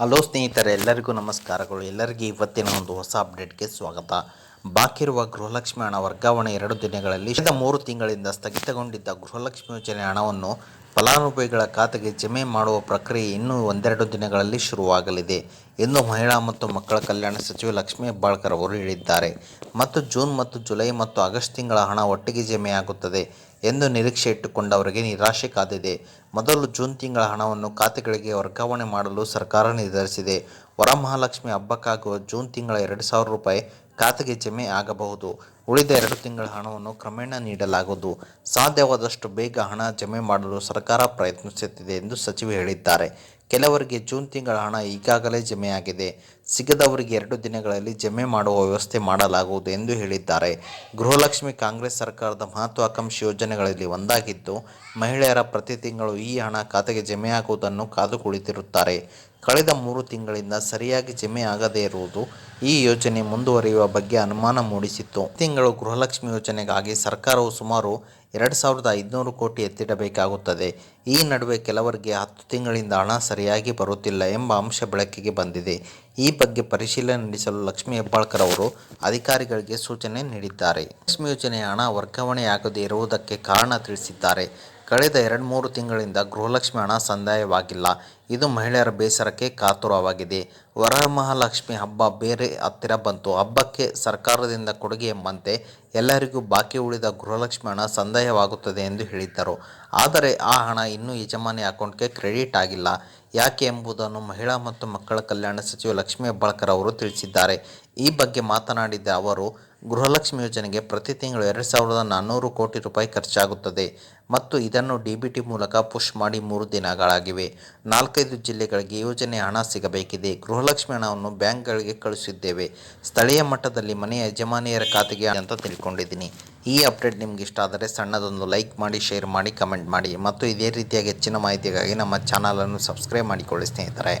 Hello ಸ್ನೇಹಿತರೆ, ಎಲ್ಲರಿಗೂ ನಮಸ್ಕಾರಗಳು. ಎಲ್ಲರಿಗೂ ಇವತ್ತಿನ ಒಂದು ಹೊಸ ಅಪ್ಡೇಟ್ಗೆ ಸ್ವಾಗತ. ಬಾಕಿ ಇರುವ ಗೃಹಲಕ್ಷ್ಮಿ ಹಣ ವರ್ಗಾವಣೆ ಎರಡು ದಿನಗಳಲ್ಲಿ ಕಳೆದ ಮೂರು ತಿಂಗಳಿಂದ ಸ್ಥಗಿತಗೊಂಡಿದ್ದ ಗೃಹಲಕ್ಷ್ಮಿ ಯೋಜನೆ ಹಣವನ್ನು ಫಲಾನುಭವಿಗಳ ಖಾತೆಗೆ ಜಮೆ ಮಾಡುವ ಪ್ರಕ್ರಿಯೆ ಇನ್ನೂ ಒಂದೆರಡು ದಿನಗಳಲ್ಲಿ ಶುರುವಾಗಲಿದೆ. ಎಂದು ಮಹಿಳಾ ಮತ್ತು ಮಕ್ಕಳ ಕಲ್ಯಾಣ ಸಚಿವೆ ಲಕ್ಷ್ಮೀ ಹೆಬ್ಬಾಳ್ಕರ್ ಅವರು ಹೇಳಿದ್ದಾರೆ. ಮತ್ತು ಜೂನ್ ಮತ್ತು ಜುಲೈ ಮತ್ತು ಆಗಸ್ಟ್ ತಿಂಗಳ ಹಣ ಒಟ್ಟಿಗೆ ಜಮೆಯಾಗುತ್ತದೆ ಎಂದು ನಿರೀಕ್ಷೆ ಇಟ್ಟುಕೊಂಡವರಿಗೆ ನಿರಾಶೆ ಕಾದಿದೆ. ಮೊದಲು ಜೂನ್ ತಿಂಗಳ ಹಣವನ್ನು ಖಾತೆಗಳಿಗೆ ವರ್ಗಾವಣೆ ಮಾಡಲು ಸರ್ಕಾರ ನಿರ್ಧರಿಸಿದೆ. ವರಮಹಾಲಕ್ಷ್ಮಿ ಹಬ್ಬಕ್ಕಾಗುವ ಜೂನ್ ತಿಂಗಳ ಎರಡು ಸಾವಿರ ರೂಪಾಯಿ ಖಾತೆಗೆ ಜಮೆ ಆಗಬಹುದು. ಉಳಿದ ಎರಡು ತಿಂಗಳ ಹಣವನ್ನು ಕ್ರಮೇಣ ನೀಡಲಾಗುವುದು. ಸಾಧ್ಯವಾದಷ್ಟು ಬೇಗ ಹಣ ಜಮೆ ಮಾಡಲು ಸರ್ಕಾರ ಪ್ರಯತ್ನಿಸುತ್ತಿದೆ ಎಂದು ಸಚಿವೆ ಹೇಳಿದ್ದಾರೆ. ಕೆಲವರಿಗೆ ಜೂನ್ ತಿಂಗಳ ಹಣ ಈಗಾಗಲೇ ಜಮೆಯಾಗಿದೆ. ಸಿಗದವರಿಗೆ ಎರಡು ದಿನಗಳಲ್ಲಿ ಜಮೆ ಮಾಡುವ ವ್ಯವಸ್ಥೆ ಮಾಡಲಾಗುವುದು ಎಂದು ಹೇಳಿದ್ದಾರೆ. ಗೃಹಲಕ್ಷ್ಮಿ ಕಾಂಗ್ರೆಸ್ ಸರ್ಕಾರದ ಮಹತ್ವಾಕಾಂಕ್ಷಿ ಯೋಜನೆಗಳಲ್ಲಿ ಒಂದಾಗಿದ್ದು, ಮಹಿಳೆಯರ ಪ್ರತಿ ತಿಂಗಳು ಈ ಹಣ ಖಾತೆಗೆ ಜಮೆಯಾಗುವುದನ್ನು ಕಾದು ಕುಳಿತಿರುತ್ತಾರೆ ಕಳೆದ ಮೂರು ತಿಂಗಳಿಂದ ಸರಿಯಾಗಿ ಜಮೆ ಆಗದೇ ಇರುವುದು ಈ ಯೋಜನೆ ಮುಂದುವರಿಯುವ ಬಗ್ಗೆ ಅನುಮಾನ ಮೂಡಿಸಿತ್ತು. ತಿಂಗಳು ಗೃಹಲಕ್ಷ್ಮಿ ಯೋಜನೆಗಾಗಿ ಸರ್ಕಾರವು ಸುಮಾರು ಎರಡು ಸಾವಿರದ ಐದುನೂರು ಕೋಟಿ ಎತ್ತಿಡಬೇಕಾಗುತ್ತದೆ. ಈ ನಡುವೆ ಕೆಲವರಿಗೆ ಹತ್ತು ತಿಂಗಳಿಂದ ಹಣ ಸರಿಯಾಗಿ ಬರುತ್ತಿಲ್ಲ ಎಂಬ ಅಂಶ ಬೆಳಕಿಗೆ ಬಂದಿದೆ. ಈ ಬಗ್ಗೆ ಪರಿಶೀಲನೆ ನಡೆಸಲು ಲಕ್ಷ್ಮೀ ಹೆಬ್ಬಾಳ್ಕರ್ ಅವರು ಅಧಿಕಾರಿಗಳಿಗೆ ಸೂಚನೆ ನೀಡಿದ್ದಾರೆ. ಲಕ್ಷ್ಮಿ ಯೋಜನೆಯ ಹಣ ವರ್ಗಾವಣೆಯಾಗದೇ ಇರುವುದಕ್ಕೆ ಕಾರಣ ತಿಳಿಸಿದ್ದಾರೆ. ಕಳೆದ ಎರಡು ಮೂರು ತಿಂಗಳಿಂದ ಗೃಹಲಕ್ಷ್ಮಿ ಹಣ ಸಂದಾಯವಾಗಿಲ್ಲ. ಇದು ಮಹಿಳೆಯರ ಬೇಸರಕ್ಕೆ ಕಾತುರವಾಗಿದೆ. ವರಮಹಾಲಕ್ಷ್ಮಿ ಹಬ್ಬ ಬೇರೆ ಹತ್ತಿರ ಬಂತು. ಹಬ್ಬಕ್ಕೆ ಸರ್ಕಾರದಿಂದ ಕೊಡುಗೆ ಎಂಬಂತೆ ಎಲ್ಲರಿಗೂ ಬಾಕಿ ಉಳಿದ ಗೃಹಲಕ್ಷ್ಮಿ ಹಣ ಸಂದಾಯವಾಗುತ್ತದೆ ಎಂದು ಹೇಳಿದ್ದರು. ಆದರೆ ಆ ಹಣ ಇನ್ನೂ ಯಜಮಾನಿ ಅಕೌಂಟ್ಗೆ ಕ್ರೆಡಿಟ್ ಆಗಿಲ್ಲ. ಯಾಕೆ ಎಂಬುದನ್ನು ಮಹಿಳಾ ಮತ್ತು ಮಕ್ಕಳ ಕಲ್ಯಾಣ ಸಚಿವೆ ಲಕ್ಷ್ಮೀ ಹೆಬ್ಬಾಳ್ಕರ್ ಅವರು ತಿಳಿಸಿದ್ದಾರೆ. ಈ ಬಗ್ಗೆ ಮಾತನಾಡಿದ ಅವರು ಗೃಹಲಕ್ಷ್ಮಿ ಯೋಜನೆಗೆ ಪ್ರತಿ ತಿಂಗಳು ಎರಡು ಸಾವಿರದ ನಾನ್ನೂರು ಕೋಟಿ ರೂಪಾಯಿ ಖರ್ಚಾಗುತ್ತದೆ ಮತ್ತು ಇದನ್ನು ಡಿ ಬಿ ಟಿ ಮೂಲಕ ಪುಷ್ ಮಾಡಿ ಮೂರು ದಿನಗಳಾಗಿವೆ. ನಾಲ್ಕೈದು ಜಿಲ್ಲೆಗಳಿಗೆ ಯೋಜನೆ ಹಣ ಸಿಗಬೇಕಿದೆ. ಗೃಹಲಕ್ಷ್ಮಿ ಹಣವನ್ನು ಬ್ಯಾಂಕ್ಗಳಿಗೆ ಕಳಿಸಿದ್ದೇವೆ. ಸ್ಥಳೀಯ ಮಟ್ಟದಲ್ಲಿ ಮನೆಯ ಯಜಮಾನಿಯರ ಖಾತೆಗೆ ಅಂತ ತಿಳ್ಕೊಂಡಿದ್ದೀನಿ. ಈ ಅಪ್ಡೇಟ್ ನಿಮ್ಗೆ ಇಷ್ಟ ಆದರೆ ಸಣ್ಣದೊಂದು ಲೈಕ್ ಮಾಡಿ, ಶೇರ್ ಮಾಡಿ, ಕಮೆಂಟ್ ಮಾಡಿ ಮತ್ತು ಇದೇ ರೀತಿಯಾಗಿ ಹೆಚ್ಚಿನ ಮಾಹಿತಿಗಾಗಿ ನಮ್ಮ ಚಾನಲನ್ನು ಸಬ್ಸ್ಕ್ರೈಬ್ ಮಾಡಿಕೊಳ್ಳಿ ಸ್ನೇಹಿತರೆ.